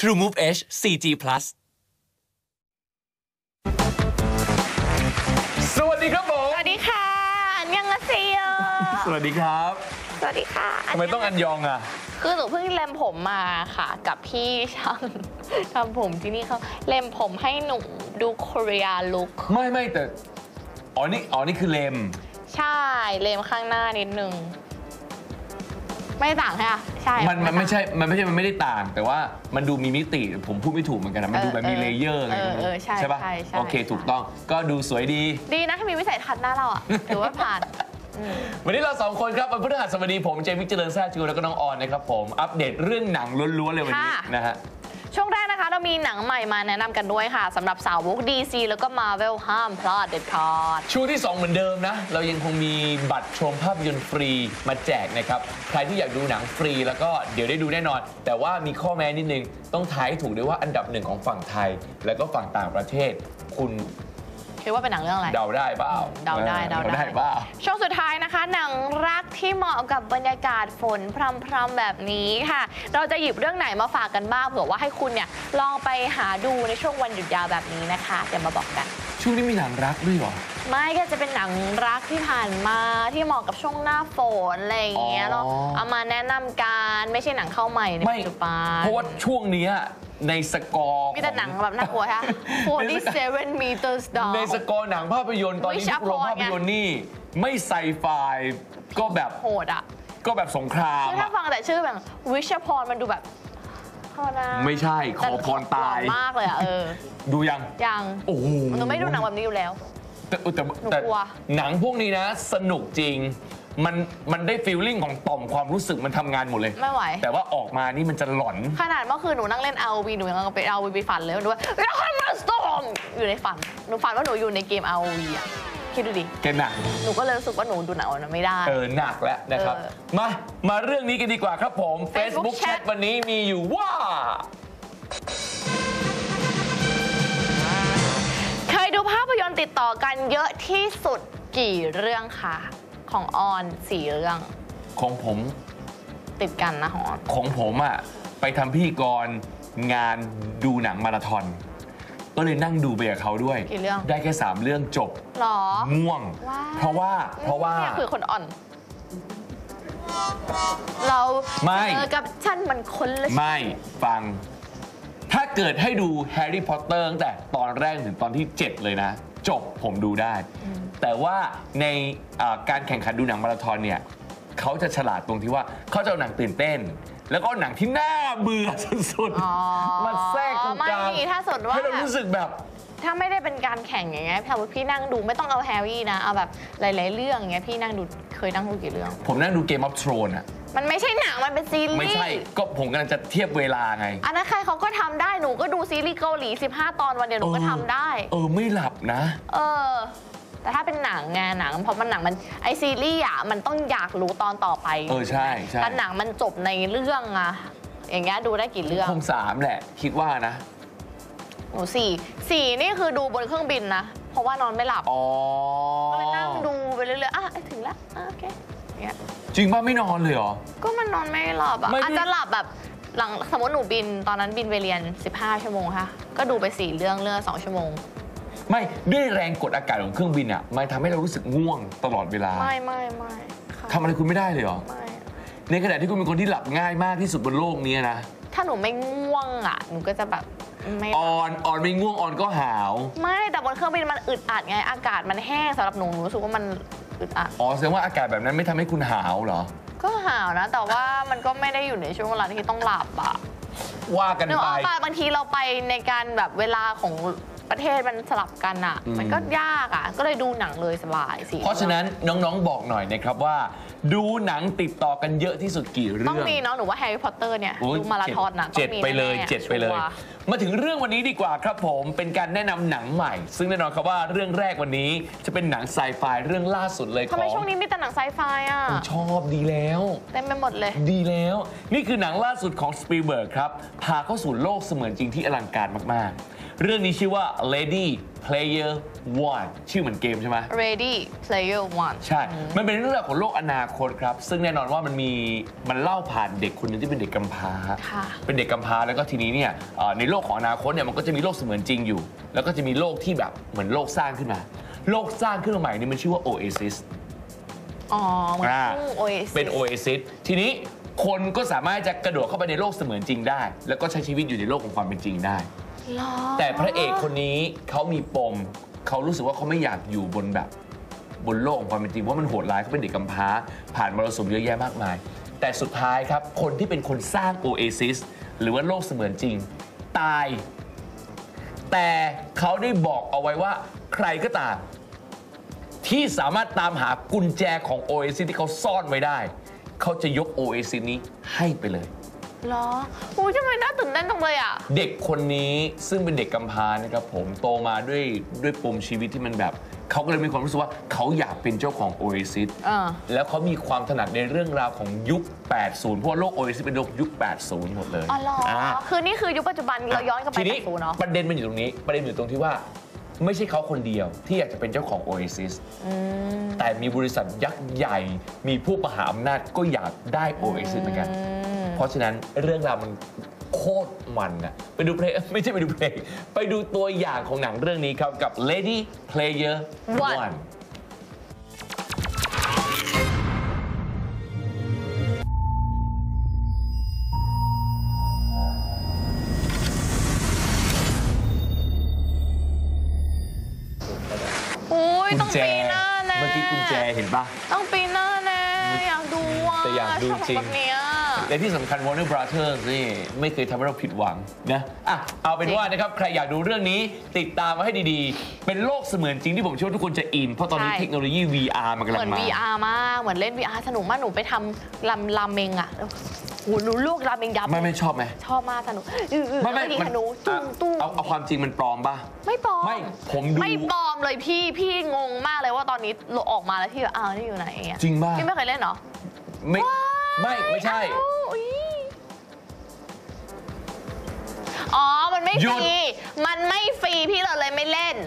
True Move H 4G Plus สวัสดีครับผม สวัสดีค่ะ อันยังอาเซียสวัสดีครับ สวัสดีค่ะทำไมต้องอันยองอะ คือหนูเพิ่งเล็มผมมาค่ะ กับพี่ช่างทำผมที่นี่เขาเล็มผมให้หนูดูโคเรียลุคไม่ไม่แต่ อ๋อนี่ อ๋อนี่คือเลมใช่ เล็มข้างหน้านิดนึง ไม่ต่างใช่ไหมใช่ มันมันไม่ใช่ มันไม่ใช่ มันไม่ได้ต่าง แต่ว่ามันดูมีมิติ ผมพูดไม่ถูกเหมือนกันนะ มันดูแบบมีเออเลเยอร์ไงเออเออใช่ปะใช่ใช่ โอเค ถูกต้อง ก็ดูสวยดี ดีนะที่มีวิสัยทัศน์หน้าเราอะถือว่าผ่านอืมวันนี้เราสองคนครับวันพฤหัสบดีผมเจมิกเจริญแซ่จูแล้วก็น้องออนนะครับผม อัปเดตเรื่องหนังล้วนๆเลยวันนี้ค่ะ นะฮะ ช่วงแรกนะคะเรามีหนังใหม่มาแนะนำกันด้วยค่ะสำหรับสาวก DC แล้วก็มาเวลห้ามพลาดเด็ดขาด ช่วงที่ 2 เหมือนเดิมนะ เรายังคงมีบัตรชมภาพยนตร์ฟรีมาแจกนะครับ ใครที่อยากดูหนังฟรีแล้วก็เดี๋ยวได้ดูแน่นอน แต่ว่ามีข้อแม้นิดนึง ต้องทายให้ถูกด้วยว่าอันดับหนึ่งของฝั่งไทย แล้วก็ฝั่งต่างประเทศ คุณ คิดว่าเป็นหนังเรื่องอะไร เดาได้เปล่าเดาได้เดาได้เปล่าช่วงสุดท้ายนะคะ หนังรักที่เหมาะกับบรรยากาศฝนพรำๆแบบนี้ค่ะ เราจะหยิบเรื่องไหนมาฝากกันบ้างเผื่อว่าให้คุณเนี่ยลองไปหาดูในช่วงวันหยุดยาวแบบนี้นะคะเดี๋ยวมาบอกกัน ช่วงนี้มีหนังรักด้วยเหรอ ไม่ก็จะเป็นหนังรักที่ผ่านมาที่เหมาะกับช่วงหน้าฝนอะไรอย่างเงี้ยอ๋อ เราเอามาแนะนำกันไม่ใช่หนังเข้าใหม่ในไม่ปัจจุบันเพราะว่าช่วงเนี้ยในสกอร์มีแต่หนังแบบน่ากลัวฮะในสกอร์47 meters down ในสกอร์หนังภาพยนตร์ตอนนี้ Wish ทุกโรง Upon ภาพยนตร์นี่ ไม่ไซไฟก็แบบโหดอะก็แบบสงครามคือถ้าอะฟังแต่ชื่อแบบวิชพรมันดูแบบโทษนะไม่ใช่ขอพรตายหลอนมากเลยอะเออดูยัง ยัง โอ้โหหนูไม่ดูหนังแบบนี้อยู่แล้ว แต่แต่หนูแต่กลัว หนังพวกนี้นะ สนุกจริง มันมันได้ฟีลลิ่งของต่อมความรู้สึกมันทำงานหมดเลย ไม่ไหว แต่ว่าออกมานี่มันจะหลอน ขนาดเมื่อคืนหนูนั่งเล่น ROV หนูยังไป ROV ไปฝันเลยหนูว่าแล้วมันสตอมอยู่ในฝัน หนูฝันว่าหนูอยู่ในเกม ROV อะ คิดดูดิ แกหนัก หนูก็เลยรู้สึกว่าหนูดูหนังวันนั้นไม่ได้ เออ หนักแล้วนะครับ เออมา มาเรื่องนี้กันดีกว่าครับผม Facebook Facebook Chat Chat วันนี้มีอยู่ว่า ยดูภาพยนตร์ติดต่อกันเยอะที่สุดกี่เรื่องคะของออนสี่เรื่อง ของผมติดกันนะของออนของผมอะไปทำพิธีกรงานดูหนังมาราธอน ก็เลยนั่งดูไปกับเขาด้วย กี่เรื่อง ได้แค่ 3 เรื่องจบหรอ ง่วง ว้าวเพราะว่าเพราะว่า เนี่ยคือคนอ่อน เราไม่ เจอกับฉันมันคนละ ไม่ฟังถ้า เกิดให้ดูแฮร์รี่พอตเตอร์ตั้งแต่ตอนแรกถึงตอนที่ 7 เลยนะ จบผมดูได้ แต่ว่าในอ่าการแข่งขันดูหนังมาราธอนเนี่ยเขาจะฉลาดตรงที่ว่าเขาจะเอาหนังตื่นเต้น แล้วก็เอาหนังที่น่าเบื่อสุดอ๋อๆมาแทรกตรงกลางไม่ถ้าสมมติว่า ให้เรารู้สึกแบบ ถ้าไม่ได้เป็นการแข่งอย่างเงี้ยพี่พี่นั่งดูไม่ต้องเอาแฮร์รี่นะ เอาแบบหลาย ๆ เรื่องอย่างเงี้ยพี่นั่งดูเคยนั่งดูกี่เรื่อง ผมนั่งดูเกมออฟทรอนอะ มันไม่ใช่หนังมันเป็นซีรีส์ไม่ใช่ ก็ผมกำลังจะเทียบเวลาไง อันนั้นใครเขาก็ทำได้หนูก็ดูซีรีส์เกาหลี 15 ตอนวันเดียวหนูก็ทำได้ เออ ไม่หลับนะ เออ แต่ถ้าเป็นหนังไงหนังเพราะมันหนังมันไอซีรีส์อะมันต้องอยากรู้ตอนต่อไปเออ ใช่ใช่แต่หนังมันจบในเรื่องอะอย่างเงี้ยดูได้กี่เรื่องคงสามแหละ คิดว่านะ หนูสี่สี่นี่คือดูบนเครื่องบินนะ เพราะว่านอนไม่หลับอ๋อ ก็เลยนั่งดูไปเรื่อยๆอะถึงแล้วอะโอเคอย่างเงี้ย จริงป่ะไม่นอนเลยเหรอ ก็มันนอนไม่หลับอะไม่ได้ อาจจะหลับแบบหลังสมมติหนูบินตอนนั้นบินไปเรียน 15 ชั่วโมงค่ะ ก็ดูไปสี่เรื่องเรื่องละสองชั่วโมง ไม่ด้วยแรงกดอากาศของเครื่องบินอะมันทำให้เรารู้สึกง่วงตลอดเวลาไม่ไม่ไม่ค่ะทำอะไรคุณไม่ได้เลยเหรอ ไม่ในขณะที่คุณเป็นคนที่หลับง่ายมากที่สุดบนโลกนี้นะถ้าหนูไม่ง่วงอะหนูก็จะแบบไม่ออนออนไม่ง่วงออนก็หาว ไม่แต่บนเครื่องบินมันอึดอัดไงอากาศมันแห้งสำหรับหนูหนูรู้สึกว่ามัน อึดอัด อ๋อแสดงว่าอากาศแบบนั้นไม่ทำให้คุณหาวเหรอ ก็หาวนะ แต่ว่ามันก็ไม่ได้อยู่ในช่วงเวลาที่ต้องหลับอะว่ากันนึกอไป อกป่ะบางทีเราไปในการแบบเวลาของประเทศมันสลับกันอะอืม มันก็ยากอะก็เลยดูหนังเลยสบายสิเพราะฉะนั้นน้องๆบอกหน่อยนะครับว่า ดูหนังติดต่อกันเยอะที่สุดกี่เรื่อง ต้องมีเนาะหนูว่าแฮร์รี่พอตเตอร์เนี่ยโอ้ยดูมาราธอนอะเจ็ดต้องมีไปเลยแน่ๆเจ็ดไปเลย ชัวร์ มาถึงเรื่องวันนี้ดีกว่าครับผม เป็นการแนะนำหนังใหม่ ซึ่งแน่นอนครับว่าเรื่องแรกวันนี้จะเป็นหนังไซไฟเรื่องล่าสุดเลยขทำไมองช่วงนี้มีแต่หนังไซไฟอะชอบดีแล้ว เต็มไปหมดเลย ดีแล้ว นี่คือหนังล่าสุดของสปีลเบิร์กครับ พาเข้าสู่โลกเสมือนจริงที่อลังการมาก ๆ เรื่องนี้ชื่อว่า Lady Player One ชื่อเหมือนเกมใช่ไหม ready player one ใช่ มันเป็นเรื่องราวของโลกอนาคตครับ ซึ่งแน่นอนว่ามันมีมันเล่าผ่านเด็กคนหนึงที่เป็นเด็กกำพร้า ค่ะ เป็นเด็กกำพร้าแล้วก็ทีนี้เนี่ยเอ่อในโลกของอนาคตเนี่ยมันก็จะมีโลกเสมือนจริงอยู่ แล้วก็จะมีโลกที่แบบเหมือนโลกสร้างขึ้นมา โลกสร้างขึ้นมาใหม่นี่มันชื่อว่า Oasis อ๋อเหมือนอ่าทุ่ง Oasis เป็น Oasis ทีนี้คนก็สามารถจะกระโดดเข้าไปในโลกเสมือนจริงได้ แล้วก็ใช้ชีวิตอยู่ในโลกของความเป็นจริงได้หรอ แต่พระเอกคนนี้เขามีปม เขารู้สึกว่าเขาไม่อยากอยู่บนแบบ บนโลกของความเป็นจริงเพราะมันโหดร้ายเขาเป็นเด็กกำพร้า ผ่านมรสุมเยอะแยะมากมาย แต่สุดท้ายครับ คนที่เป็นคนสร้างโอเอซิสหรือว่าโลกเสมือนจริง ตาย แต่เขาได้บอกเอาไว้ว่าใครก็ตาม ที่สามารถตามหากุญแจของโอเอซิสที่เขาซ่อนไว้ได้ เขาจะยกโอเอซิสนี้ให้ไปเลย เหรออุ้ยทำไมน่าตื่นเต้นจังเลยอะ เด็กคนนี้ซึ่งเป็นเด็กกำพร้านะครับผมโตมาด้วยด้วยปมชีวิตที่มันแบบ เขาก็เลยมีความรู้สึกว่าเขาอยากเป็นเจ้าของ Oasis อ่า แล้วเขามีความถนัดในเรื่องราวของยุค 80 เพราะว่าโลก Oasis เป็นโลกยุค 80 หมดเลยอ๋อเหรออ่าคือนี่คือยุคปัจจุบันเราย้อนกลับไปทีนี้แต่ศูนย์เนาะ ประเด็นมันอยู่ตรงนี้ ประเด็นอยู่ตรงที่ว่า ไม่ใช่เขาคนเดียวที่อยากจะเป็นเจ้าของ Oasis แต่มีบริษัทยักษ์ใหญ่ มีผู้มหาอำนาจก็อยากได้ Oasis เหมือนกัน เพราะฉะนั้นเรื่องราวมันโคตรมันอะไปดูเพลงไม่ใช่ไปดูเพลง ไปดูตัวอย่างของหนังเรื่องนี้ครับกับ Lady Player One One เห็นปะต้องปีหน้าแน่อยากดูอะแต่อยากดูจริงชอบแบบเนี้ย และที่สำคัญ Warner Brothers นี่ไม่เคยทำให้เราผิดหวังนะอะเอาเป็นจริงว่านะครับ ใครอยากดูเรื่องนี้ติดตามมาให้ดีๆ เป็นโลกเสมือนจริงที่ผมเชื่อว่าทุกคนจะอิน เพราะตอนนี้ใช่ เทคโนโลยี VR มันกำเหลัมืงอนมา VR มาก เหมือนเล่น VR สนุกมาก หนูไปทำลำลำเมงอะโอ้โหหนูลวกลำเมงยับไม่ไม่ชอบไหมชอบมากสนุกอื้อๆไม่ไม่แล้วก็ยิงมันธนูตุ้มตุ้มเอาเอาความจริงมันปลอมป่ะ ไม่ปลอมไม่ผมดู ไม่ปลอมเลยพี่ พี่งงมากเลยว่าตอนนี้ออกมาแล้วพี่แบบอ้าวนี่อยู่ไหนอะจริงป่ะพี่ไม่เคยเล่นเหรอ ไม่ ไม่ไม่ใช่อ้าวอุ๊ยอ๋อ มันไม่หยุฟดรี มันไม่ฟรีพี่เราเลยไม่เล่น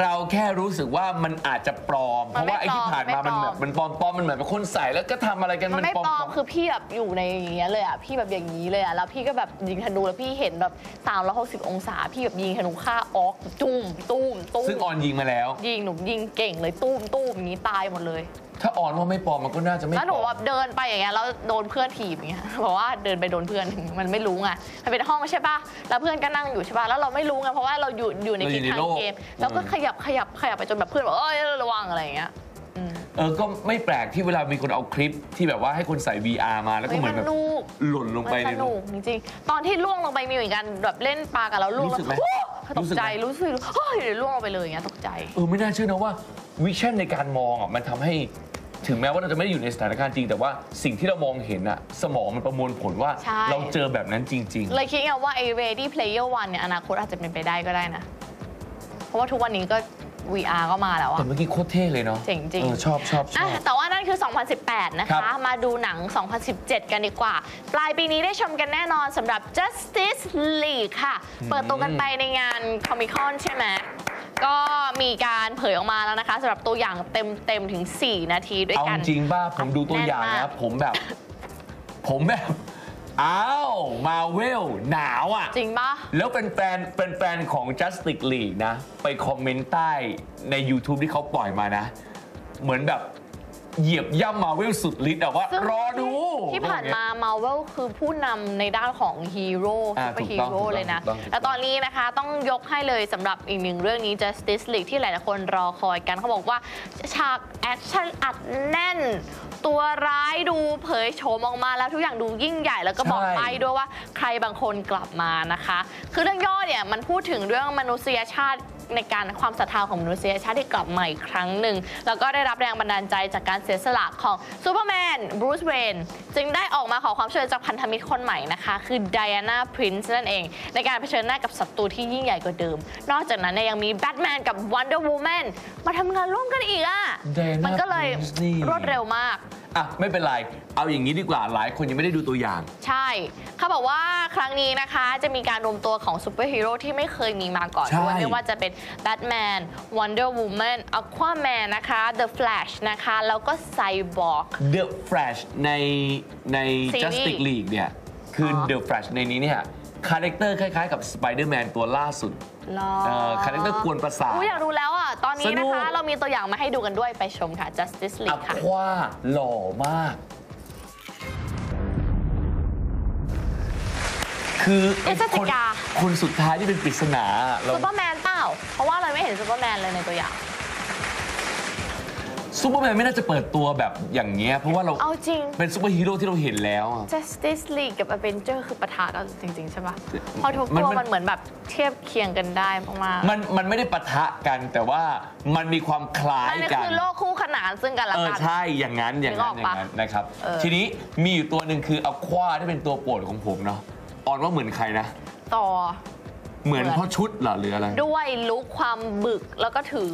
เราแค่รู้สึกว่ามันอาจจะปลอม เพมันราะไม่ว่าไอ้ที่ผ่านมาปลมัอนมแบบมันปลอมปลอมมันเหมือนเป็นคนใส่แล้วก็ทำอะไรกัน มันมันไม่ปลอมปลอปลมอมคือพี่แบบอยู่ในอย่างเงี้ยเลยอะ พี่แบบอย่างนี้เลยอะ แล้วพี่ก็แบบยิงธนูแล้วพี่เห็นแบบ360 องศา พี่แบบยิงธนูฆ่าออกตุ้มตุ้มตุ้มซึ่งออนยิงมาแล้ว ยิงหนูยิงเก่งเลยตุ้มตุ้มอย่างนี้ตายหมดเลย ถ้าออนว่าไม่ปลอมมันก็น่าจะไม่แล้วหนูปลอแบมบเดินไปอย่างเงี้ยแล้วโดนเพื่อนถีบอย่างเงี้ยเพราะว่าเดินไปโดนเพื่อนมันไม่รู้ไงมันเป็นห้องใช่ปะแล้วเพื่อนก็นั่งอยู่ใช่ปะแล้วเราไม่รู้ไงเพราะว่าเราอยู่อยู่ในเราอทิยู่ศในทางโลกเกมแล้วก็ขยับขยับขยับไปจนแบบเพื่อนบอกเอ้ยระวังอะไรอย่างเงี้ยอืม เออก็ไม่แปลกที่เวลามีคนเอาคลิปที่แบบว่าให้คนใส่ VR มาแล้วก็เฮ้ยเหมืมัอนนแบบนุกหล่นลงมัไปนสในนุกจริงๆตอนที่ล่วงลงไปมีเหมือนกันแบบเล่นปลากับเราล่วงรู้สึกไหมแล้วโอ้ตรู้กสึกไหมใจรู้สึกเฮ้ยเดี๋ยวล่วงลงไปเลยอย่างเงี้ยตกใจเออไม่น่าเชื่อนะว่าวิชั่นในการมองอะมันทำให้ถึงแม้ว่าเราจะไม่ได้อยู่ในสถานการณ์จริง แต่ว่าสิ่งที่เรามองเห็นอะสมองมันประมวลผลว่าใช่เราเจอแบบนั้นจริงเลยคิดไงว่าไอ้ Ready Player One เนี่ยอนาคตอาจจะเป็นไปได้ก็ได้นะ เพราะว่าทุกวันนี้ก็ VR ก็มาแล้วๆแต่อะเมื่อกี้โคตรเท่เลยเนาะเจ๋งจริง เออชอบชอบชอะอบ แต่ว่านั่นคือ 2018 นะครัคะ บ มาดูหนัง 2017 กันดีกว่า ปลายปีนี้ได้ชมกันแน่นอนสำหรับ Justice League ค่ะ เปิดตัวกันไปในงาน Comic Con ใช่ไหม ก็มีการเผยออกมาแล้วนะคะสำหรับตัวอย่างเต็มๆ ถึง 4 นาทีด้วยเอากัน จริงป่ะผมดูตัวอย่างแน่นมานะกผมแบบ ผมแบบ อ้าวมาเวลหนาวอะ จริงปะแล้วเป็นแฟนเป็นแฟนของ Justice League นะ ไปคอมเมนต์ใต้ใน YouTube ที่เขาปล่อยมานะ เหมือนแบบ เหยียบย่ำมาเวลสุดฤทธิ์อะว่า ซึ่งรอดู ที่ผ่านมา Marvel คือผู้นำในด้านของฮีโร่อ่าซูเปอร์ฮีถูกต้องโร่เลยนะ ถูกต้องถูกต้อง แต่ตอนนี้นะคะต้องยกให้เลยสำหรับอีกหนึ่งเรื่องนี้ Justice League ที่หลายๆคนรอคอยกันเขาบอกว่า ฉากแอคชั่นอัดแน่น ตัวร้ายดูเผยโฉมออกมาแล้วทุกอย่างดูยิ่งใหญ่แล้วก็บอกใช่ ไปด้วยว่าใครบางคนกลับมานะคะ คือเรื่องย่อเนี่ยมันพูดถึงเรื่องมนุษยชาติ ในการความศรัทธาของมนุษยชาติที่กลับมาอีกครั้งหนึ่ง แล้วก็ได้รับแรงบันดาลใจจากการเสียสละของซูเปอร์แมนบรูซเวนจึงได้ออกมาขอความช่วยเหลือจากพันธมิตรคนใหม่นะคะ คือไดอาน่าพรินซ์นั่นเอง ในการเผชิญหน้ากับศัตรูที่ยิ่งใหญ่กว่าเดิม นอกจากนั้นเนี่ยยังมีแบทแมนกับวันเดอร์วูแมนมาทำงานร่วมกันอีกอะ Diana มันก็เลย Prince นี่ รวดเร็วมาก อะ ไม่เป็นไร เอาอย่างนี้ดีกว่าหลายคนยังไม่ได้ดูตัวอย่าง ใช่ เขาบอกว่าครั้งนี้นะคะจะมีการรวมตัวของซูเปอร์ฮีโร่ที่ไม่เคยมีมาก่อนใช่ ด้วยไม่ว่าจะเป็น Batman Wonder Woman Aquaman นะคะ The Flash นะคะ แล้วก็ Cyborg The Flash ในใน ซีรีส์ Justice League เนี่ย คืออ อ The Flash ในนี้เนี่ยคาแรคเตอร์คล้าย ๆ กับ Spider-Man ตัวล่าสุดหรอเอ่อคาแรคเตอร์กวนประสาท อุ๊ยอยากรู้แล้วอะ ตอนนี้สนุนะก คะ เรามีตัวอย่างมาให้ดูกันด้วยไปชมค่ะ Justice อั League ค่ะ ควาหล่อมาก คือไอ้พฤศจิคนกา คนสุดท้ายที่เป็นปริศนาเราซูเปอร์แมนเปล่า เพราะว่าเราไม่เห็นซูเปอร์แมนเลยในตัวอย่าง ซูเปอร์แมนไม่น่าจะเปิดตัวแบบอย่างเงี้ยเพราะว่าเราเอาจริง เป็นซูเปอร์ฮีโร่ที่เราเห็นแล้วอะ Justice League กับ Avenger คือปะทะกันจริง ๆ ใช่ปะเพอทุกมันตัวมัน มันเหมือนแบบเทียบเคียงกันได้มากๆมันมันไม่ได้ปะทะกันแต่ว่ามันมีความคล้ายมันกัน คือโลกคู่ขนานซึ่งกันและเออกัน ใช่อย่างนั้นอย่างนั้นนึอกออกย่างปะนั้นนะครับ เออ ทีนี้มีอยู่ตัวหนึ่งคืออควาที่เป็นตัวโปรดของผมเนาะ ออนว่าเหมือนใครนะ ต่อเหมือนเหมือนเพราะชุดเหรอหรืออะไร ด้วยลุคความบึกแล้วก็ถือ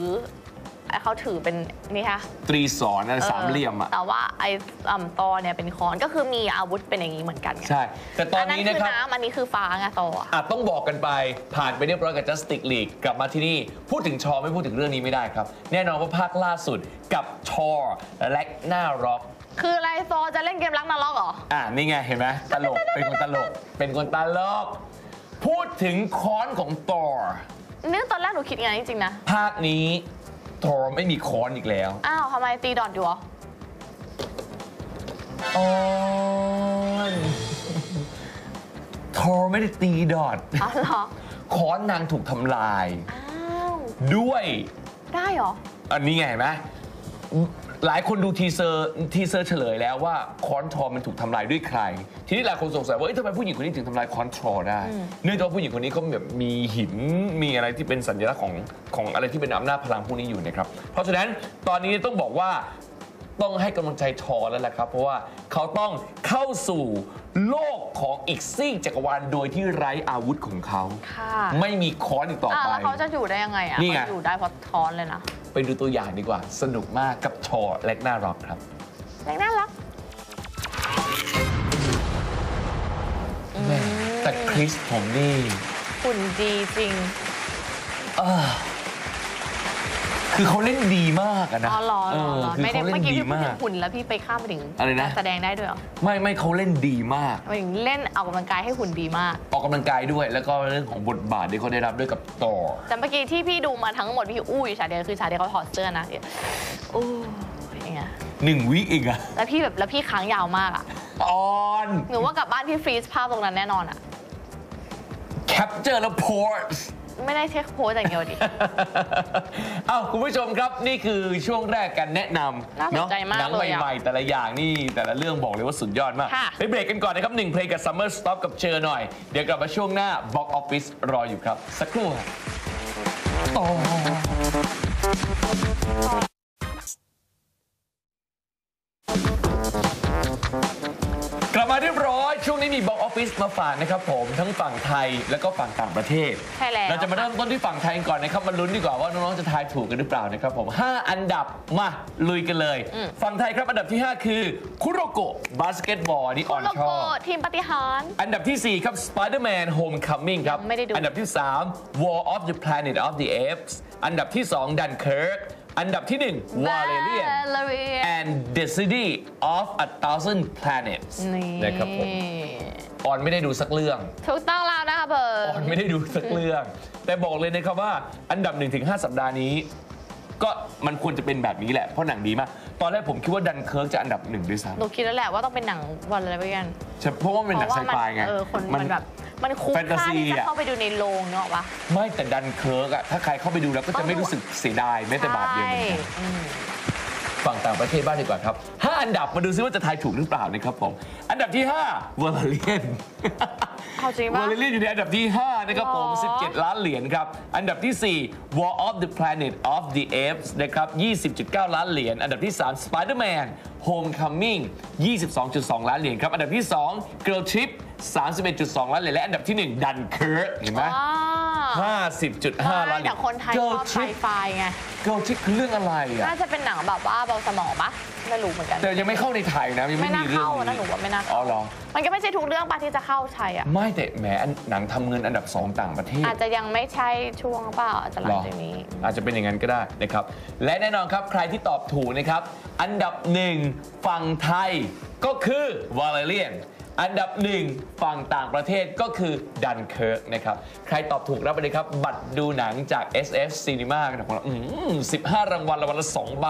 ไอ้เขาถือเป็นนี่ค่ะตรีสอนอะไรสามเหลี่ยมอะ แต่ว่าไอ้อ่ำตอเนี่ยเป็นค้อนก็คือมีอาวุธเป็นอย่างนี้เหมือนกันไงใช่ แต่ตอนนี้คืนะครับน้ำอันนี้คือฟ้าไงตออะอาจต้องบอกกันไปผ่านไปเรียบร้อยกับ Justice League กลับมาที่นี่ พูดถึงชอไม่พูดถึงเรื่องนี้ไม่ได้ครับ แน่นอนว่าภาคล่าสุดกับชอและหน้าร็อก คืออะไรซอจะเล่นเกมรักนาล็อกเหรอ อ่านี่ไงเห็นไหมตลกเป็นคนตลกเป็นคนตลก พูดถึงค้อนของตอร์นึกตอนแรกหนูคิดอย่างนั้นจริงๆนะ ภาคนี้ทอร์ไม่มีค้อนอีกแล้วอ้าวทำไมตีดอทอยู่เหรอออนทอร์ไม่ได้ตีดอทอ๋อเหรอ ค้อนนางถูกทำลาย อ้าว ด้วย ได้เหรอ อันนี้ไงเห็นไหม หลายคนดูทีเซอร์ทีเซอร์เฉลยแล้วว่าคอนทรอมันถูกทำลายด้วยใคร ทีนี้หลายคนสงสัยว่าเอ๊ะทำไมผู้หญิงคนนี้ถึงทำลายคอนทรอได้ เนื่องจากว่าผู้หญิงคนนี้เขาแบบมีหินมีอะไรที่เป็นสัญลักษณ์ของของอะไรที่เป็นอำนาจพลังพวกนี้อยู่นะครับ เพราะฉะนั้นตอนนี้ต้องบอกว่า ต้องให้กำลังใจทอแล้วแหละครับ เพราะว่าเขาต้องเข้าสู่โลกของอีกซีกจักรวาลโดยที่ไร้อาวุธของเขา ค่ะไม่มีค้อนอีกต่ออ่าไป แล้วเขาจะอยู่ได้ยังไงอะนี่ไง เขาอยู่ได้เพราะทอนเลยนะไปดูตัวอย่างดีกว่า สนุกมากกับชอและน่าร็อกครับ แรงน่ารัก แม่แต่คริสผมนี่ หุ่นดีจริง เออ คือเขาเล่นดีมากอะนะอ๋อเหรอเอเหรออเหรอคือไม่ได้เขาเล่เมื่อนกี้ดีพี่พูดมาถึก งหุ่นแล้วพี่ไปข้ามไปถึงอะไรนะ การแสดงได้ด้วยเหรอไม่ไม่เขาเล่นดีมาก หมายถึงเล่นออกกำลังกายให้หุ่นดีมาก ออกกำลังกายด้วย แล้วก็เรื่องของบทบาทที่เขาได้รับด้วยกับต่อ แต่เมื่อกี้ที่พี่ดูมาทั้งหมดพี่อู้อยู่ฉากเดียวคือฉากเดียวเขาถอดเสื้อนะอู้อย่างเงี้ยหนึ่งวิเองอะแล้วพี่แบบแล้วพี่ค้างยาวมากอะออน หนูว่ากลับบ้านพี่ฟรีซภาพตรงนั้นแน่นอนอะแคปเจอร์แล้วโพส ไม่ได้เช็คโพสอย่างเดียวดิ เอ้าคุณผู้ชมครับนี่คือช่วงแรกการแนะนำน่าสนใจมากหนังเลยอะใหม่ๆแต่ละอย่างนี่แต่ละเรื่องบอกเลยว่าสุดยอดมาก ค่ะ ไปเบรกกันก่อนนะครับหนึ่งเพลงกับ Summer Stop กับเชอร์หน่อย เดี๋ยวกลับมาช่วงหน้า Box Office รออยู่ครับ สักครู่ครับ อยช่วงนี้มี Box Office มาฝากนะครับผมทั้งฝั่งไทยแล้วก็ฝั่งต่างประเทศ ใช่แล้ว เราจะมาเริ่มต้นที่ฝั่งไทยกันก่อนนะครับมาลุ้นดีกว่าว่าน้องๆจะทายถูกกันหรือเปล่านะครับผม 5 อันดับมาลุยกันเลย อืม ฝั่งไทยครับอันดับที่ 5 คือคุโรโกะบาสเกตบอลนี่อ่อนโลชอโก้บ ทีมปฏิหาร อันดับที่ 4 ครับ Spider-Man Homecoming ครับ ยังไม่ได้ดู อันดับที่ 3 War of the Planet of the Apes อันดับที่ 2 Dunkirk อันดับที่1 Valerian Valerian and the City of a Thousand Planets นี่นะครับผมออนไม่ได้ดูสักเรื่อง ถูกต้องแล้วนะคะเบิร์ออนไม่ได้ดูสักเรื่อง แต่บอกเลยนะครับว่าอันดับ 1-5 สัปดาห์นี้ ก็มันควรจะเป็นแบบนี้แหละ เพราะหนังดีมาก ตอนแรกผมคิดว่าดันเคิร์กจะอันดับหนึ่งด้วยซ้หนูคิดแล้วแหละว่าต้องเป็นหนังวันอะไรกันำใช่เพราะว่ามันเป็นหนังไซไฟไงเออคนมันแบบ มันคุ้มแฟนตาค่าซีที่จะอะ เข้าไปดูในโรงเนกอะปะไม่แต่ดันเคิร์กอะถ้าใครเข้าไปดูแล้วก็จะไม่รู้สึกเสียดายแม้แต่บาทเดียวเหมือนกันอืมฝั่งต่างประเทศบ้างดีกว่าครับ 5 อันดับมาดูซิว่าจะทายถูกหรือเปล่านะครับผม อันดับที่5วอลเลนเอาจริงวอปะลเลนอยู่ในอันดับที่ 5 นะครับผม หรอ 17 ล้านเหรียญครับ อันดับที่ 4 War of the Planet of the Apes นะครับ 20.9 ล้านเหรียญ อันดับที่ 3 Spider-Man Homecoming 22.2 ล้านเหรียญครับ อันดับที่ 2 Girl Trip 31.2 ล้านเหรียญและอันดับที่1 Dunkirk เห็นไหมว้า50.5 ล้านแต่คนไทยชอบไซไฟไงเกิลทิปคือเรื่องอะไรอะ น่าจะเป็นหนังแบบว่าเบาสมองปะไม่รู้เหมือนกัน แต่ยังไม่เข้าในไทยนะยังไม่ไม่น่ามีเรื่องเข้านี้นะหนูว่าไม่น่าอ๋อเข้าเหรอ มันก็ไม่ใช่ทุกเรื่องปะที่จะเข้าไทยอะ ไม่แต่แหมอันหนังทำเงินอันดับ 2 ต่างประเทศอาจจะยังไม่ใช่ช่วงเปล่าอาจจะหลังจากนี้ อาจจะเป็นอย่างนั้นก็ได้นะครับ และแน่นอนครับใครที่ตอบถูกนะครับ อันดับหนึ่งฝั่งไทยก็คือวาเลเรียน อันดับหนึ่งฝั่งต่างประเทศก็คือดันเคิร์กนะครับ ใครตอบถูกรับไปเลยครับ บัตรดูหนังจาก SF Cinema กันของเราอืม15 รางวัลรางวัลละ 2 ใบ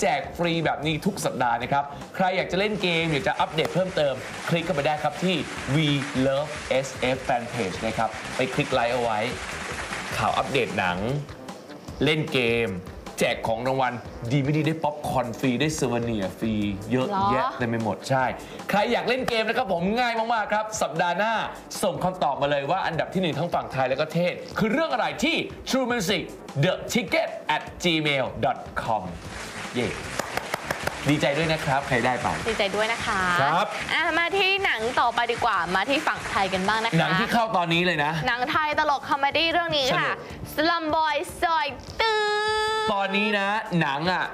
แจกฟรีแบบนี้ทุกสัปดาห์นะครับ ใครอยากจะเล่นเกมอยากจะอัปเดตเพิ่มเติม คลิกเข้าไปได้ครับที่ We Love SF Fanpage นะครับ ไปคลิกไลค์เอาไว้ ข่าวอัปเดตหนัง เล่นเกม แจกของรางวัล ดีไม่ดีได้ป๊อปคอร์นฟรีได้เซอร์วเนียฟรีเยอะเหรอแยะเต็มไปหมดใช่ ใครอยากเล่นเกมนะครับผมง่ายมากๆครับ สัปดาห์หน้าส่งคำตอบมาเลยว่าอันดับที่หนึ่งทั้งฝั่งไทยและก็เทศ คือเรื่องอะไรที่ True Music The Ticket at gmail com เย่ดีใจด้วยนะครับใครได้ไปดีใจด้วยนะคะครับอะมาที่หนังต่อไปดีกว่ามาที่ฝั่งไทยกันบ้างนะคะหนังที่เข้าตอนนี้เลยนะ หนังไทยตลกคอมเมดี้เรื่องนี้ค่ะสนุก Slum Boy ซอยตื้อ ตอนนี้นะ หนังอะ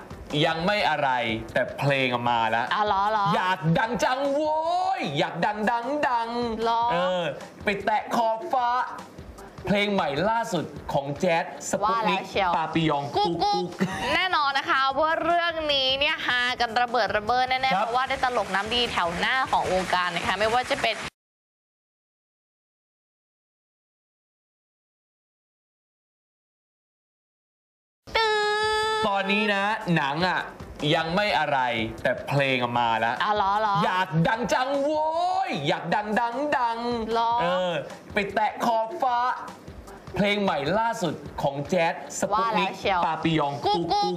ยังไม่อะไรแต่เพลงอะมาแล้วอ๋อเหรอเหรออยากดังจังโว้ย อยากดังดังดังหรอ เออ ไปแตะขอบฟ้า เพลงใหม่ล่าสุดของแจ๊สสปุว่ากแล้นิวกเชียว ปาปิยองกุ๊กกุ๊ก แน่นอนนะคะว่าเรื่องนี้เนี่ยฮากันระเบิดระเบ้อแน่ๆครับ เพราะว่าได้ตลกน้ำดีแถวหน้าของวงการนะคะไม่ว่าจะเป็นตื้อ ตอนนี้นะ หนังอะยังไม่อะไรแต่เพลงอะมาแล้วอ๋อเหรอเหรออยากดังจังโว้ยอยากดังดังดังหรอ เออไปแตะขอบฟ้า เพลงใหม่ล่าสุดของแจ๊สสปุว่ากแล้นิวกเชียว ปาปิยองกุ๊กกุ๊ก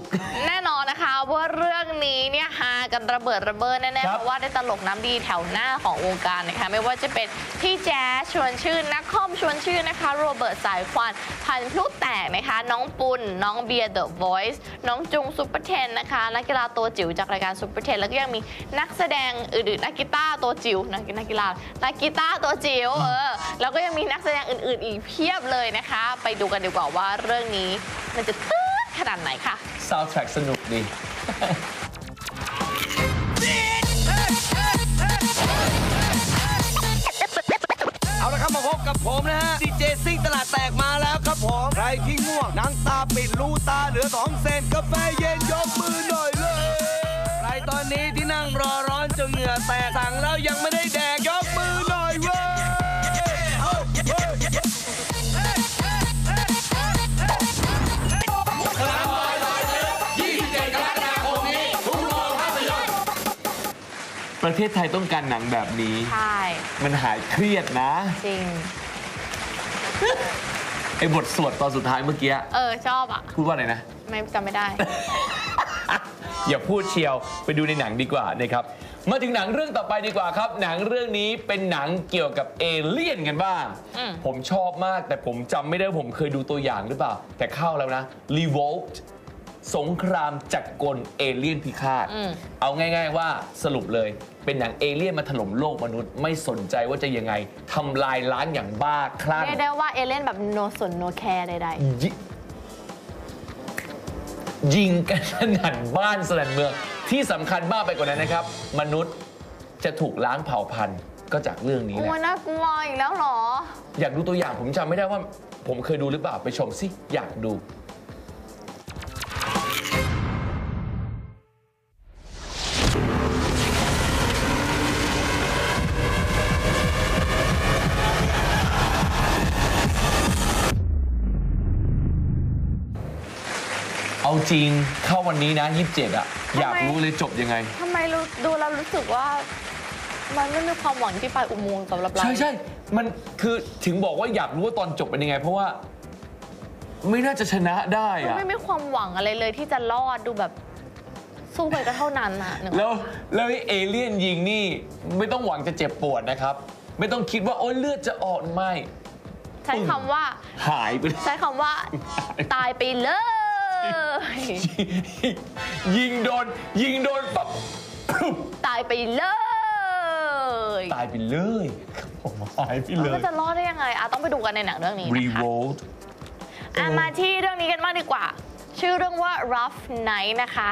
แน่นอนนะคะว่าเรื่องนี้เนี่ยฮากันระเบิดระเบ้อแน่ๆครับเพราะว่าได้ตลกน้ำดีแถวหน้าของวงการนะคะไม่ว่าจะเป็นพี่แจ๊สชวนชื่นนักคอมชวนชื่นนะคะโรเบิร์ตสายควันพันธุ์พลุแตกนะคะ น้องปุณน้องเบียร์เดอะวอยซ์น้องจุงซุปเปอร์เทนนะคะนักกีฬาตัวจิ๋วจากรายการซุปเปอร์เทนแล้วก็ยังมีนักแสดงอื่นๆนักกีตาร์ตัวจิ๋วนักนักกีฬานักกีตาร์ตัวจิ๋วเออแล้วก็ยังมีนักแสดงอื่นๆอีกเพียบเลยนะคะไปดูกันดีกว่าว่าเรื่องนี้มันจะตื้นขนาดไหนค่ะ ซาวด์แทร็กสนุกดี เอาละครับมาพบกับผมนะฮะดีเจซิ่งตลาดแตกมาแล้วครับผม ใครที่ง่วงหนังตาปิดรูตาเหลือสองเซนกาแฟเย็นยกมือหน่อยเลย ใครตอนนี้ที่นั่งรอร้อนจนเหงื่อแตกสั่งแล้วยังไม่ได้แด ประเทศไทยต้องการหนังแบบนี้ ใช่มันหายเครียดนะ จริง ไอ้บทสวดตอนสุดท้ายเมื่อกี้ เออ ชอบอะ พูดว่าอะไรนะ ไม่จำไม่ได้ อย่าพูดเชียวไปดูในหนังดีกว่านะครับ มาถึงหนังเรื่องต่อไปดีกว่าครับ หนังเรื่องนี้เป็นหนังเกี่ยวกับเอเลี่ยนกันบ้าง อืม ผมชอบมากแต่ผมจำไม่ได้ว่าผมเคยดูตัวอย่างหรือเปล่า แต่เข้าแล้วนะ Revolt สงครามจักรกลเอเลี่ยนพิฆาต อืม เอาง่ายๆว่าสรุปเลยเป็นหนังเอเลี่ยนมาถล่มโลกมนุษย์ ไม่สนใจว่าจะยังไงทำลายล้างอย่างบ้าคลั่งเรียกได้ว่าเอเลนแบบโนสนโนแคร์ใดยิยิงกันสนั่นบ้านสนั่นเมือง ที่สำคัญมากไปกว่านั้นนะครับ มนุษย์จะถูกล้างเผ่าพันธุ์ก็จากเรื่องๆนี้โอ้แหละ ยน่ากลัวอีกแล้วเหรอ อยากดูตัวอย่างผมจำไม่ได้ว่า ผมเคยดูหรือเปล่าไปชมสิ อยากดู จริงเข้าวันนี้นะ 27 อะ อยากรู้เลยจบยังไง ทำไมรู้ดูแล้วรู้สึกว่า มันไม่มีความหวังที่ไปลายอุโมงค์สำหรับเรา ใช่ใช่มันคือถึงบอกว่าอยากรู้ว่าตอนจบเป็นยังไง เพราะว่า ไม่น่าจะชนะได้มันอะไม่มีความหวังอะไรเลยที่จะรอดดูแบบสู้ไปก็เท่านั้นนะหนึ่งแล้วแล้วไอ้เอเลี่ยนยิงนี่ ไม่ต้องหวังจะเจ็บปวดนะครับ ไม่ต้องคิดว่าโอ๊ยเลือดจะออกไม่ ใช้คำว่า หายไปเลย ใช้คำว่า ตายไปเลย ยิงโดน ยิงโดนปั๊บปุ๊บตายไปเลยตายไปเลยผมหายไปเลมันยจะรอดได้ยังไงอะต้องไปดูกันในหนังเรื่องนี้นะคะ Revolt อะมาที่เรื่องนี้กันบ้างดีกว่า ชื่อเรื่องว่า rough night นะคะ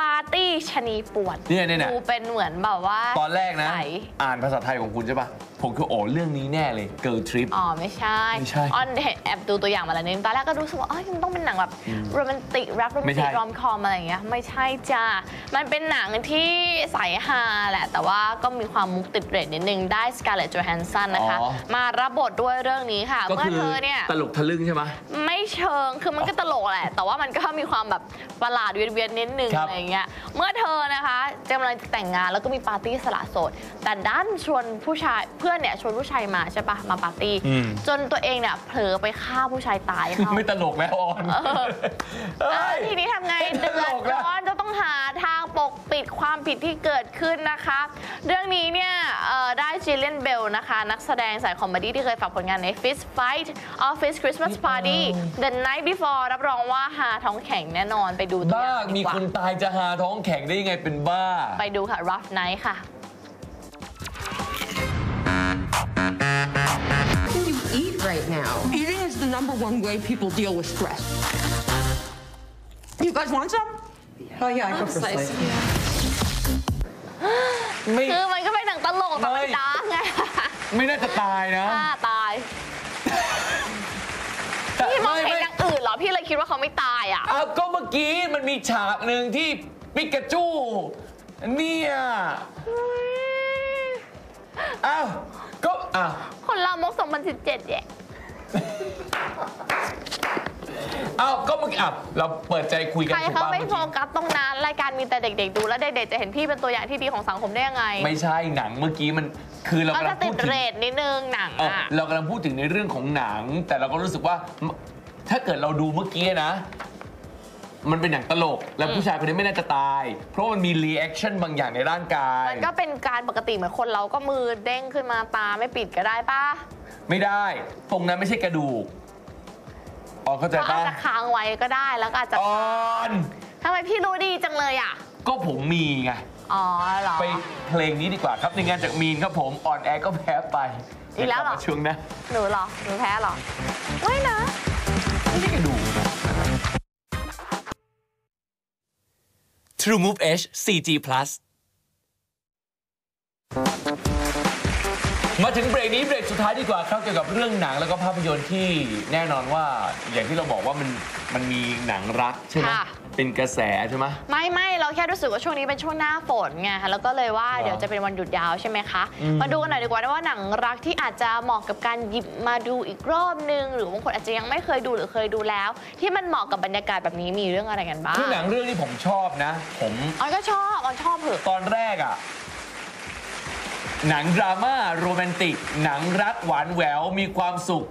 ปาร์ตี้ชะนีป่วนเนี่ยเนี่ยเนี่ย ดูเป็นเหมือนแบบว่าตอนแรกนะ ใส อ่านภาษาไทยของคุณใช่ปะ ผมคือโอ้เรื่องนี้แน่เลย Girl Trip อ๋อไม่ใช่ไม่ใช่ออนเห็นแอบดูตัวอย่างมาแล้วนิดตอนแรกก็รู้สึกว่าเอ้ยมันต้องเป็นหนังแบบโรแมนติกรักโรแมนไม่ติใช่กรอมคอมอะไรอย่างเงี้ยไม่ใช่จ้ามันเป็นหนังที่ใสฮาแหละ แต่ว่าก็มีความมุกติดเรทนิดนึงได้สกาเลต t จ o แฮนสันนะคะอ๋อมารับบทด้วยเรื่องนี้ค่ะก็เมื่อคือเธอเนี่ยตลกทะลึ่งใช่ไหมไม่เชิงคือมันก็ตลกแหละ แต่ว่ามันก็มีความแบบประหลาดเวียนๆนิดนึงครับอะไรอย่างเงี้ยเมื่อเธอนะคะกำลังจะแต่งงานแล้วก็มีปาร์ตี้สละโสด แต่ดันชวนผู้ชายเพื่อนเนี่ยชวนผู้ชายมาใช่ปะมาปาร์ตี้จนตัวเองเนี่ยเผลอไปฆ่าผู้ชายตายเขา ไม่ตลกแล้วออนเออเฮ้เออยทีนี้ทำไงไม่เดืตอลดกแล้วร้อนจะต้องหาทางปกปิดความผิดที่เกิดขึ้นนะคะ เรื่องนี้เนี่ยเอ่อได้จิลเลียนเบลนะคะ นักแสดงสายคอมเมดี้ที่เคยฝากผลงานใน Fist Fight Office Christmas Party The Night Before รับรองว่าหาท้องแข็งแน่นอนไปดูตัวอบ้าย่างมีดีกว่าคนตายจะหาท้องแข็งได้ยังไงเป็นบ้า ไปดูค่ะ Rough Night ค่ะ you eat right now. Eating is the number one way people deal with stress. You guys want some? Oh yeah, I go for slice. ไม่คือมันก็เป็นหนังตลกแต่มันไม่ดาร์กไงไม่น่าจะตายนะฆ่าตายแต่พี่มองไม่เห็นไม่อย่างอื่นเหรอ พี่เลยคิดว่าเขาไม่ตายอะอ้าวก็เมื่อกี้มันมีฉากหนึ่งที่ปิกาจูเนี่ยอ้าว ก็อะคนเรามก2017แย่อ้าวก็เมื่อกี้อะเราเปิดใจคุยกันใครถูกเขาป่ะไม่เมื่อโฟกี้กัสตรงนั้นรายการมีแต่เด็ก ๆ ดูแล้วเด็กๆจะเห็นพี่เป็นตัวอย่างที่ดีของสังคมได้ยังไงไม่ใช่หนังเมื่อกี้มันคือเรามันกำลัจะงติพูดดถึง เรทนิดนึงหนังเอออะ เรากำลังพูดถึงในเรื่องของหนัง แต่เราก็รู้สึกว่าถ้าเกิดเราดูเมื่อกี้นะ มันเป็นหนังตลก แล้วผู้ชายคนนี้ไม่น่าจะตาย เพราะมันมีรีแอคชั่นบางอย่างในร่างกาย มันก็เป็นการปกติเหมือนคนเราก็มือเด้งขึ้นมาตาไม่ปิดก็ได้ป้าไม่ได้ตรงนั้นไม่ใช่กระดูกอ๋อเข้าใจก็อาปะจจะค้างไว้ก็ได้แล้วก็อาจจะออนทำไมพี่รู้ดีจังเลยอะ ก็ผมมีไง อ๋อเหรอ ไปเพลงนี้ดีกว่าครับ ในงานจากมีนครับผมอ่อนแอก็แพ้ไปอีกแล้วเหรอ ดี๋ยกบมาช่วงหนะหนูเหรอหนูแพ้เหรอไม่นะ ไม่ใช่กระดูกนะ True Move H 4G Plus มาถึงเบรกนี้เบรกสุดท้ายดีกว่าครับเกี่ยวกับเรื่องหนังแล้วก็ภาพยนตร์ที่แน่นอนว่าอย่างที่เราบอกว่ามันมันมีหนังรักใช่ไหมคะ เป็นกระแสใช่ไหม ไม่ไม่เราแค่รู้สึกว่าช่วงนี้เป็นช่วงหน้าฝนไงแล้วก็เลยว่าเหรอเดี๋ยวจะเป็นวันหยุดยาวใช่ไหมคะ อืม มาดูกันหน่อยดีกว่าว่าหนังรักที่อาจจะเหมาะกับการหยิบมาดูอีกรอบนึง หรือบางคนอาจจะยังไม่เคยดูหรือเคยดูแล้ว ที่มันเหมาะกับบรรยากาศแบบนี้มีเรื่องอะไรกันบ้างคือหนังเรื่องที่ผมชอบนะ ผมออนก็ชอบออนชอบเถอะ ตอนแรกอะหนังดราม่าโรแมนติก หนังรักหวานแหววมีความสุข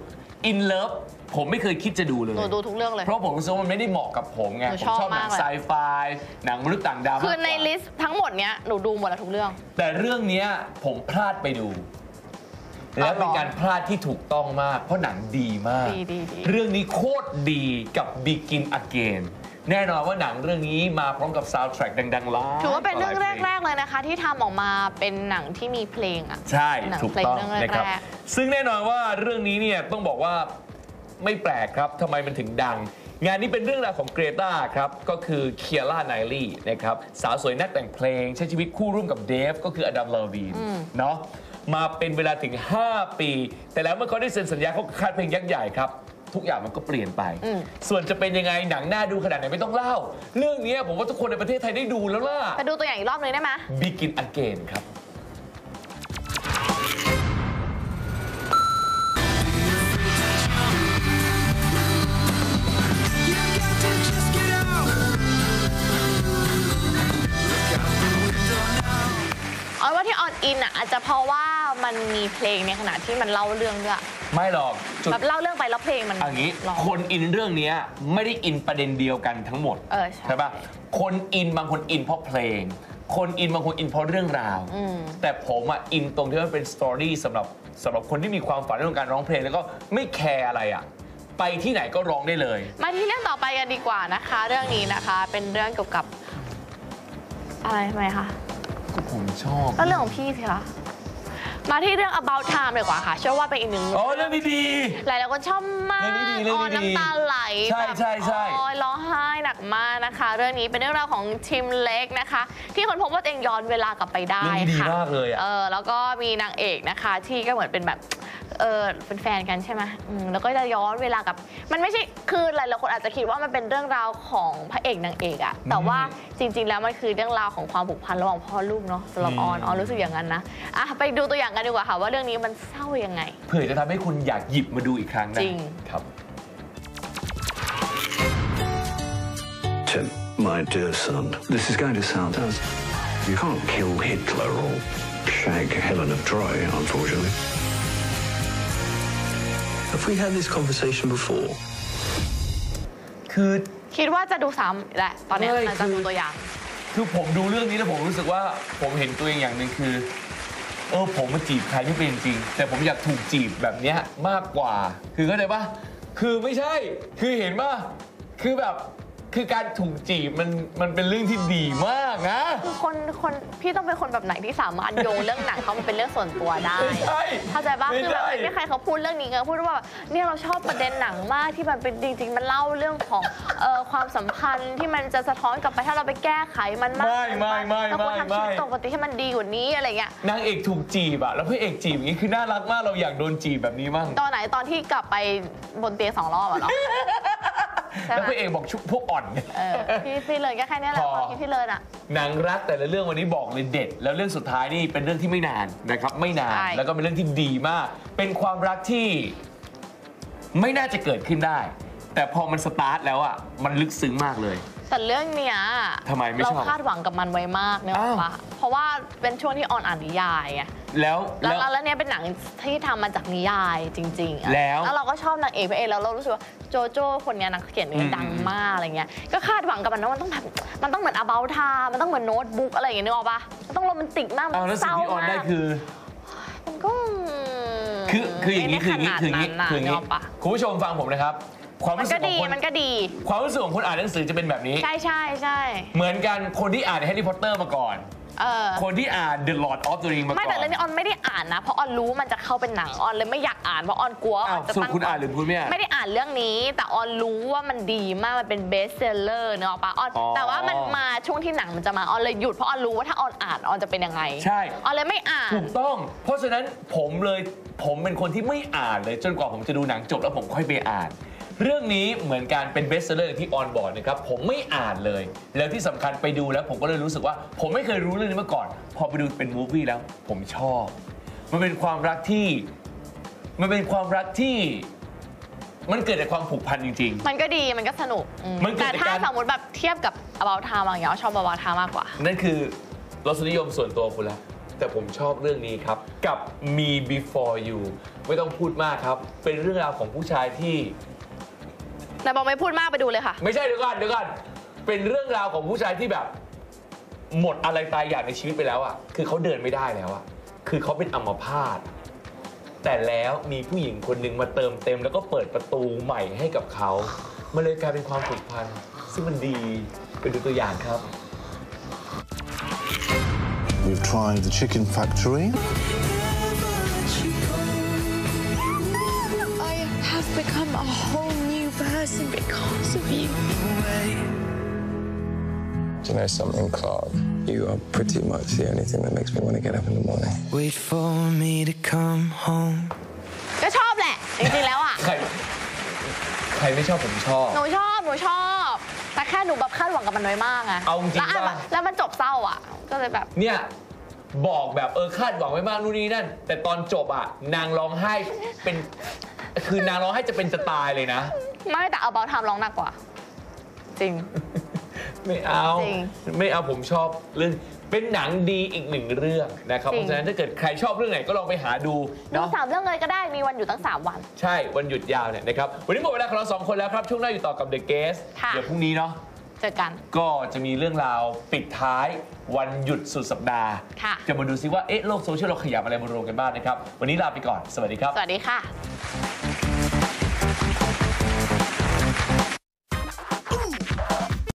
อินเลิฟ ผมไม่เคยคิดจะดูเลย หนูดูทุกเรื่องเลย เพราะผมรู้สึกว่ามันไม่ได้เหมาะกับผมไง หนูผมชอบชอบหนังมากเลย ไซไฟหนังมนุษย์ต่างดาวคือมากกว่าในลิสต์ทั้งหมดเนี้ยหนูดูหมดแล้วทุกเรื่อง แต่เรื่องเนี้ยผมพลาดไปดูและเป็นการพลาดที่ถูกต้องมาก เพราะหนังดีมาก ดีดีดี เรื่องนี้โคตรดีกับ Begin Again แน่นอนว่าหนังเรื่องนี้มาพร้อมกับซาวด์แทร็กดังๆหลายถือว่าเป็นเรื่องต่หลายพลแรก ๆ เลยนะคะ ที่ทำออกมาเป็นหนังที่มีเพลงอะ ใช่ หนังถูกเพลงต้องเรื่องนะครับ แรกซึ่งแน่นอนว่าเรื่องนี้เนี่ยต้องบอกว่า ไม่แปลกครับทำไมมันถึงดัง งานนี้เป็นเรื่องราวของเกรตาครับก็คือเคียร่าไนลี่นะครับสาวสวยนักแต่งเพลง ใช้ชีวิตคู่ร่วมกับเดฟก็คืออดัมลาวีนเนาะมาเป็นเวลาถึง 5 ปี แต่แล้วเมื่อเขาได้เซ็นสัญญาเขาคาดเพลงยักษ์ใหญ่ครับทุกอย่างมันก็เปลี่ยนไป ส่วนจะเป็นยังไงหนังน่าดูขนาดไหนไม่ต้องเล่า เรื่องนี้ผมว่าทุกคนในประเทศไทยได้ดูแล้วล่ะๆไปดูตัวอย่างอีกรอบนึงได้ไหม Begin Again ครับ นอินอะอาจจะเพราะว่ามันมีเพลงในขณะที่มันเล่าเรื่องด้วยไม่หรอกจุดแบบเล่าเรื่องไปแล้วเพลงมันเอันนี้ ร้อง คนอินเรื่องเนี้ยไม่ได้อินประเด็นเดียวกันทั้งหมดเออใช่ ปะคนอินบางคนอินเพราะเพลง คนอินบางคนอินเพราะเรื่องราว อืม แต่ผมอะอินตรงที่มันเป็นสตอรี่สำหรับสำหรับคนที่มีความฝันเรื่องการร้องเพลงแล้วก็ไม่แคร์อะไรอะไปที่ไหนก็ร้องได้เลย มาที่เรื่องต่อไปกันดีกว่านะคะ เรื่องนี้นะคะเป็นเรื่องเกี่ยวกับอะไรทำไมคะก็ ผมชอบ ก็เรื่องของพี่สิคะ มาที่เรื่อง about time ดีกว่าค่ะ เชื่อว่าเป็นอีกหนึ่งอ๋อเรื่องนี้ดี หลายหลายๆคนชอบมากเรื่องนี้ดีเรื่องอ๋อนี้ดีน้ำตาไหลใช่แบบใช่ใช่โอ้ยร้องไห้หนักมากนะคะ เรื่องนี้เป็นเรื่องราวของทีมเล็กนะคะ ที่คนพบว่าตัวเองย้อนเวลากลับไปได้เรื่องนี้ดีค่ะมากเลยอะ เออแล้วก็มีนางเอกนะคะ ที่ก็เหมือนเป็นแบบเออเป็นแฟนกันใช่ไหมอืมแล้วก็จะย้อนเวลากับ มันไม่ใช่คือหลายๆคนอาจจะคิดว่ามันเป็นเรื่องราวของพระเอกนางเอกอะแต่ว่าจริง ๆ แล้วมันคือเรื่องราวของความผูกพันระหว่างพ่อลูกเนาะสำหรับออนออนรู้สึกอย่างนั้นนะอะไปดูตัวอย่างกันดีกว่าค่ะว่าเรื่องนี้มันเศร้ายังไง เผื่อจะทำให้คุณอยากหยิบมาดูอีกครั้งนะจริง ครับ Tim, my dear son, this is going to sound as you can't kill Hitler or shag Helen of Troy, unfortunately. Have we had this conversation before? คือคิดว่าจะดูซ้ำแหละ ตอนเนี้ยไม่หลังจากคือดูตัวอย่าง คือผมดูเรื่องนี้แล้วผมรู้สึกว่าผมเห็นตัวเองอย่างหนึ่งคือ เออผมมาจีบใครไม่เป็นจริง แต่ผมอยากถูกจีบแบบเนี้ยมากกว่า คือเข้าใจปะคือไม่ใช่ คือเห็นปะคือแบบ คือการถูกจีบมันมันเป็นเรื่องที่ดีมากนะ คือคนคนพี่ต้องเป็นคนแบบไหนที่สามารถโยงเรื่องหนังเขามันเป็นเรื่องส่วนตัวได้ไม่ใช่เข้าใจปะไม่คือแบบใช่ ไม่มีใครเขาพูดเรื่องนี้ไงพูดว่าแบบเนี่ยเราชอบประเด็นหนังมากที่มันเป็นจริง ๆ มันเล่าเรื่องของเอ่อความสัมพันธ์ที่มันจะสะท้อนกลับไปถ้าเราไปแก้ไขมันมากไม่ไม่ไม่เราควรไม่ทำชีวิตไม่ ปกติให้มันดีกว่านี้อะไรเงี้ยนางเอกถูกจีบอะแล้วพระเอกจีบอย่างนี้คือน่ารักมากเราอยากโดนจีบแบบนี้มั่งตอนไหนตอนที่กลับไปบนเตียงสองรอบอะเนาะ ใช่ไหม แล้วพระเอกบอกชุบพวกอ่อน เออพี่พี่เลยก็แค่เนี้ยแหละพอ ความคิดพี่เลยอะหนังรักแต่ละเรื่องวันนี้บอกเลยเด็ด แล้วเรื่องสุดท้ายนี่เป็นเรื่องที่ไม่นานนะครับไม่นานใช่ แล้วก็เป็นเรื่องที่ดีมาก เป็นความรักที่ไม่น่าจะเกิดขึ้นได้ แต่พอมันสตาร์ทแล้วอะมันลึกซึ้งมากเลย แต่เรื่องเนี้ยทำไมไม่ชอบเราคาดหวังกับมันไว้มากเนี่ยอ้าว ปะเพราะว่าเป็นช่วงที่ออนอ่านนิยายไงแล้วแล้วแล้ว แล้วเนี่ยเป็นหนังที่ทำมาจากนิยายจริงๆอะแล้วแล้วเราก็ชอบนางเอกพระเอกแล้วเรารู้สึกว่าโจโจ้คนเนี้ยนักเขียนเนี่ยดังมากอะไรเงี้ยก็คาดหวังกับมันว่ามันต้องแบบมันต้องเหมือน about time มันต้องเหมือนโน้ตบุ๊กอะไรอย่างเงี้ยนึกออกปะมันต้องโรแมนติกมากเอามัแล้วนสิ่เศงร้าที่ออนมาได้กคือ มันก็คือคืออย่างนี้ไม่คืออย่างได้นี้คืออย่างนี้ขนาดคืออย่างนึนี้กออกปะ คุณผู้ชมฟังผมนะครับ ความมันรู้สึก็กขอดีงคนมันก็ดี ความรู้สึกของคนอ่านหนังสือจะเป็นแบบนี้ ใช่ใช่ใช่เหมือนกันคนที่อ่านแฮร์รี่พอตเตอร์มาก่อน เออคนที่อ่าน The Lord of the Ring มาก่อนไม่แต่เรื่องนี้ออนไม่ได้อ่านนะ เพราะออนรู้มันจะเข้าเป็นหนังออนเลยไม่อยากอ่านเพราะออนกลัวว่าออ้าอวนจะสรุปตั้ง คุณอ่านหรือคุณไม่อ่าน ไม่ได้อ่านเรื่องนี้ แต่ออนรู้ว่ามันดีมากมันเป็นเบสเซลเลอร์เนอะปะออนอ๋อแต่ว่ามันมาช่วงที่หนังมันจะมาออนเลยหยุดเพราะออนรู้ว่าถ้าออนอ่านออนจะเป็นยังไงใช่ ออนเลยไม่อ่าน ถูกต้อง เพราะฉะนั้นผมเลยผมเป็นคนที่ไม่อ่านเลยจนกว่าผมจะดูหนังจบแล้วผมค่อยไปอ่าน เรื่องนี้เหมือนการเป็นเบสเซอร์ที่ออนบอร์ดนะครับผมไม่อ่านเลย แล้วที่สำคัญไปดูแล้วผมก็เลยรู้สึกว่า ผมไม่เคยรู้เรื่องนี้มาก่อน พอไปดูเป็นมูฟวี่แล้ว ผมชอบ มันเป็นความรักที่ มันเป็นความรักที่ มันเกิดจากความผูกพันจริง มันก็ดีมันก็สนุกอืมมันเกิดแต่จากถ้าการ สมมติแบบเทียบกับ about time อะไรอย่างเงี้ยออนชอบ about time มากกว่า ๆ นั่นคือรสนิยมส่วนตัวคุณละแต่ผมชอบเรื่องนี้ครับ กับ Me Before You ไม่ต้องพูดมากครับ เป็นเรื่องราวของผู้ชายที่ แต่บอกไม่พูดมากไปดูเลยค่ะ ไม่ใช่เดี๋ยวก่อนเดี๋ยวก่อนเป็นเรื่องราวของผู้ชายที่แบบ หมดอะไรตายอยากในชีวิตไปแล้วอะ คือเขาเดินไม่ได้แล้วอะ คือเขาเป็นอัมพาตแต่แล้วมีผู้หญิงคนหนึ่งมาเติมเต็ม แล้วก็เปิดประตูใหม่ให้กับเขา มันเลยกลายเป็นความผูกพันซึ่งมันดีไปดูตัวอย่างครับ We've tried the chicken factory. I have become a whole new person because of you. Do you know something, Clark? You are pretty much the only thing that makes me want to get up in the morning. Wait for me to come home. ก็ชอบแหละ จริงๆแล้วอะ ใคร ใครไม่ชอบผมชอบ หนูชอบ หนูชอบ แต่แค่หนูแบบคาดหวังกับมันน้อยมากอะเอาจริงแล้วอะป่ะ แล้วมันจบเศร้าอะ ก็เลยแบบ เนี่ย บอกแบบเออคาดหวังไว้มากนู่นนี่นั่น แต่ตอนจบอะ นางร้องไห้เป็น คือนางร้องไห้จะเป็นจะตายเลยนะ ไม่แต่ about time ร้องหนักกว่า จริง ไม่เอา จริงไม่เอาผมชอบเรื่องเป็นหนังดีอีกหนึ่งเรื่องนะครับจริเพง ราะฉะนั้นถ้าเกิดใครชอบเรื่องไหนก็ลองไปหาดูดูเนาะสามเรื่องเลยก็ได้มีวันอยู่ตั้ง3วัน ใช่วันหยุดยาวเนี่ยนะครับวันนี้หมดเวลาของเราสองคนแล้วครับช่วงหน้าอยู่ต่อกับ The Guest ค่ะ เดี๋ยวพรุ่งนี้เนาะ เจอกัน ก็จะมีเรื่องราวปิดท้ายวันหยุดสุดสัปดาห์ ค่ะ จะมาดูซิว่า เอ๊ะ โลกโซเชียลเราขยับอะไรมารวมกันบ้างนะครับ วันนี้ลาไปก่อน สวัสดีครับ สวัสดีค่ะ